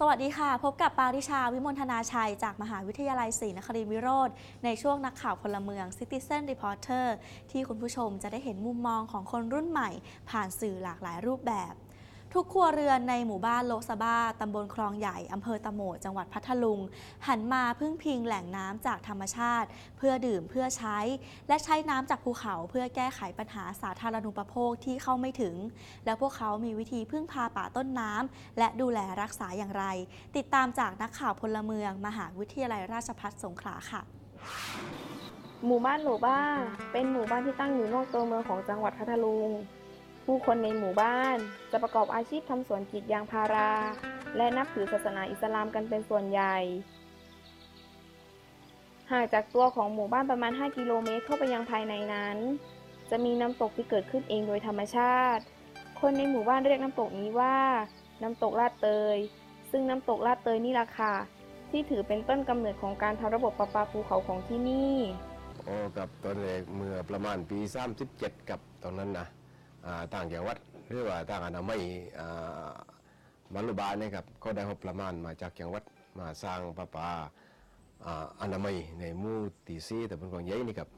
สวัสดีค่ะ พบกับปาริชาวิมลธนาชัย จากมหาวิทยาลัยศรีนครินทรวิโรธในช่วงนักข่าวพลเมือง Citizen Reporter ที่คุณผู้ชมจะได้เห็นมุมมองของคนรุ่นใหม่ ผ่านสื่อหลากหลายรูปแบบ ทุกครัวเรือนในหมู่บ้านโลซาบ้าตำบลคลองใหญ่อำเภอตะโหมดจังหวัดพัทลุง หันมาพึ่งพิงแหล่งน้ำจากธรรมชาติ เพื่อดื่มเพื่อใช้ และใช้น้ำจากภูเขาเพื่อแก้ไขปัญหาสาธารณูปโภคที่เข้าไม่ถึง แล้วพวกเขามีวิธีพึ่งพาป่าต้นน้ำและดูแลรักษาอย่างไร ติดตามจากนักข่าวพลเมือง มหาวิทยาลัยราชภัฏสงขลาค่ะหมู่บ้านโหลบ้า เป็นหมู่บ้านที่ตั้งอยู่นอกตัวเมืองของจังหวัดพัทลุง ผู้คนในหมู่บ้านจะประกอบอาชีพทำสวนกรีดยางพารา และนับถือศาสนาอิสลามกันเป็นส่วนใหญ่ ห่างจากตัวของหมู่บ้านประมาณ 5 กิโลเมตรเข้าไปยังภายในนั้น จะมีน้ำตกที่เกิดขึ้นเองโดยธรรมชาติ คนในหมู่บ้านเรียกน้ำตกนี้ว่า น้ำตกลาดเตย ซึ่งน้ำตกลาดเตยนี่ล่ะค่ะที่ถือเป็นต้นกำเนิดของการทำระบบประปาภูเขาของที่นี่ โอ้กับตอนแรกเมื่อประมาณปี37กับตอนนั้นนะ ต่างจังหวัดหรือว่าต่างอนามัยอ่าบรรลุบาลเนี่ยครับก็ได้งบประมาณมาจากจังหวัดมาสร้างประปาอาอนามัยในมู่ตีซีแต่เป็นของใหญ่นี่ครับ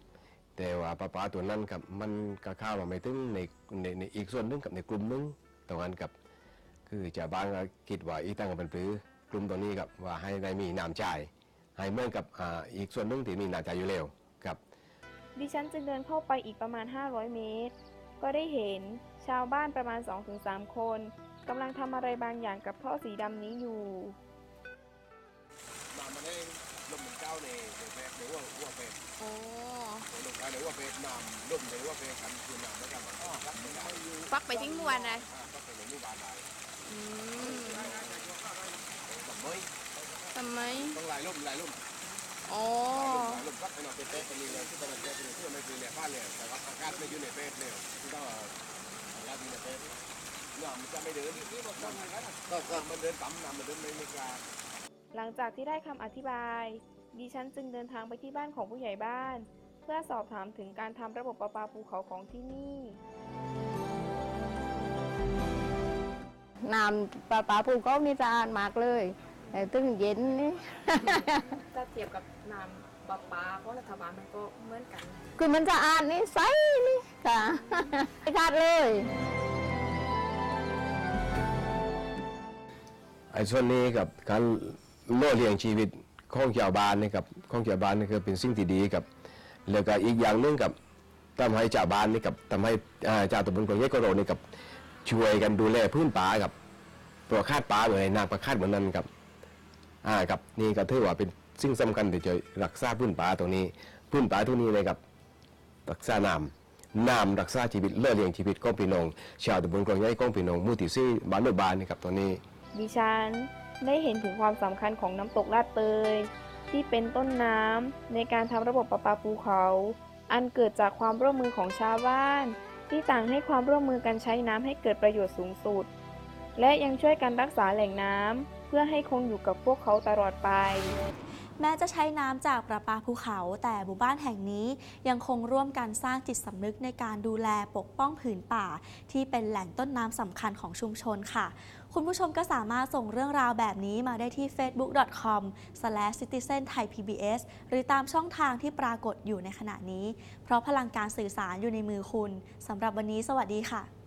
แต่ว่าประปาตัวนั้นครับมันก็เข้ามาไม่ถึงในในในอีกส่วนหนึงกับในกลุ่มนึงตรงนั้นครับคือชาวบ้านกิดว่าอีตั้งกับเป็นปรือกลุ่มตัวนี้ครับว่าให้ได้มีน้ำจ่ายให้เมื่อกับอ,อีกส่วนหนึงที่มีน้ำจ่ายอยู่แล้วครับดิฉันจึงเดินเข้าไปอีกประมาณ 500 เมตร ก็ได้เห็นชาวบ้านประมาณ 2-3 คนกำลังทำอะไรบางอย่างกับท่อสีดำนี้อยู่น้ำมันได้ลมมันเก้าในในแพรในหัวหัวเพรโอ้ลมเก้าในหัวเพรน้ำลมในหัวเพรกันคือน้ำไม่กันอ๋อครับไม่ได้อยู่ฟักไปทิ้งมวนนะอ่าก็เป็นในหมู่บ้านได้อืมแต่ไม่ทำไมต้องลายลมลายลม อ๋อลายลมก็ไปนอนเป็นเป๊ะตรงนี้เลยที่ตอนนั้นเป๊ะเป็นที่มันคือในบ้านเลยแต่ว่าอากาศไม่อยู่ในเป๊ะเลยที่ต้องอากาศอยู่ในเป๊ะน้ำมันจะไม่เดินน้ำก็ก็มันเดินต่ำน้ำมันเดินไม่ไม่กล้าหลังจากที่ได้คำอธิบาย ดิฉันจึงเดินทางไปที่บ้านของผู้ใหญ่บ้าน เพื่อสอบถามถึงการทำระบบประปาภูเขาของที่นี่น้ำปลาปลาภูเขานี่สะอาดมากเลย แต่ตึงเย็นนี่ ถ้าเทียบกับน้ำประปาของรัฐบาลมันก็เหมือนกัน คือมันสะอาดนี่ใสนี่ค่ะไม่ขาดเลย ไอ้ส่วนนี้กับการโล่เลี้ยงชีวิตของชาวบ้านนี่กับของชาวบ้านนี่คือเป็นสิ่งที่ดีกับแล้วก็อีกอย่างหนึงกับทำให้ชาวบ้านนี่กับทำให้อ่าชาวตำบลกองเยกโรนี่กับช่วยกันดูแลพื้นป่ากับตัวคาดป่าเหมือนนาประคาดเหมือนนั้นกับ อ่ากับนี่ก็ถือว่าเป็นสิ่งสำคัญที่จะรักษาพื้นป่าตรงนี้ พื้นป่าที่นี่เลยกับรักษาน้ำน้ำรักษาชีวิตเลื่อเลี้ยงชีวิตของพี่น้องชาวตำบลกองเยกของพี่น้องมูติซี่บ้านโนบานนี่กับตรงนี้ ดิฉันได้เห็นถึงความสำคัญของน้ำตกลาดเตย ที่เป็นต้นน้ำในการทำระบบประปาภูเขา อันเกิดจากความร่วมมือของชาวบ้าน ที่ต่างให้ความร่วมมือกันใช้น้ำให้เกิดประโยชน์สูงสุด และยังช่วยกันรักษาแหล่งน้ำ เพื่อให้คงอยู่กับพวกเขาตลอดไป แม้จะใช้น้ำจากประปาภูเขา แต่หมู่บ้านแห่งนี้ยังคงร่วมกันสร้างจิตสำนึกในการดูแลปกป้องผืนป่า ที่เป็นแหล่งต้นน้ำสำคัญของชุมชนค่ะ คุณผู้ชมก็สามารถส่งเรื่องราวแบบนี้มาได้ที่ facebook.com/citizenthai.pbs หรือตามช่องทางที่ปรากฏอยู่ในขณะนี้ เพราะพลังการสื่อสารอยู่ในมือคุณสำหรับวันนี้สวัสดีค่ะ